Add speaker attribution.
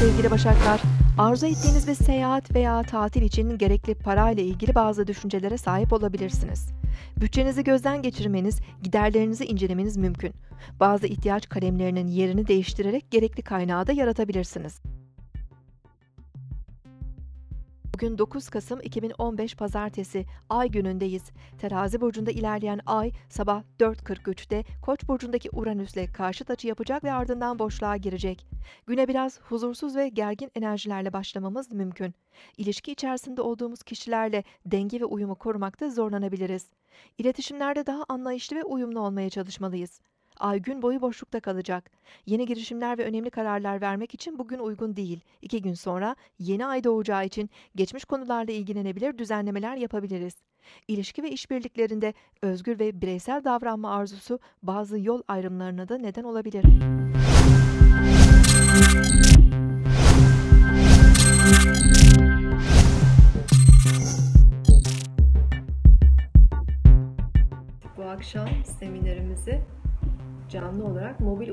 Speaker 1: sevgili Başaklar. Arzu ettiğiniz bir seyahat veya tatil için gerekli para ile ilgili bazı düşüncelere sahip olabilirsiniz. Bütçenizi gözden geçirmeniz, giderlerinizi incelemeniz mümkün. Bazı ihtiyaç kalemlerinin yerini değiştirerek gerekli kaynağı da yaratabilirsiniz. Bugün 9 Kasım 2015 Pazartesi, Ay günündeyiz. Terazi burcunda ilerleyen Ay sabah 4.43'te Koç burcundaki Uranüs'le karşıt açı yapacak ve ardından boşluğa girecek. Güne biraz huzursuz ve gergin enerjilerle başlamamız mümkün. İlişki içerisinde olduğumuz kişilerle denge ve uyumu korumakta zorlanabiliriz. İletişimlerde daha anlayışlı ve uyumlu olmaya çalışmalıyız. Ay gün boyu boşlukta kalacak. Yeni girişimler ve önemli kararlar vermek için bugün uygun değil. İki gün sonra yeni ay doğacağı için geçmiş konularla ilgilenebilir, düzenlemeler yapabiliriz. İlişki ve işbirliklerinde özgür ve bireysel davranma arzusu bazı yol ayrımlarına da neden olabilir. Bu akşam seminerimizi canlı olarak mobil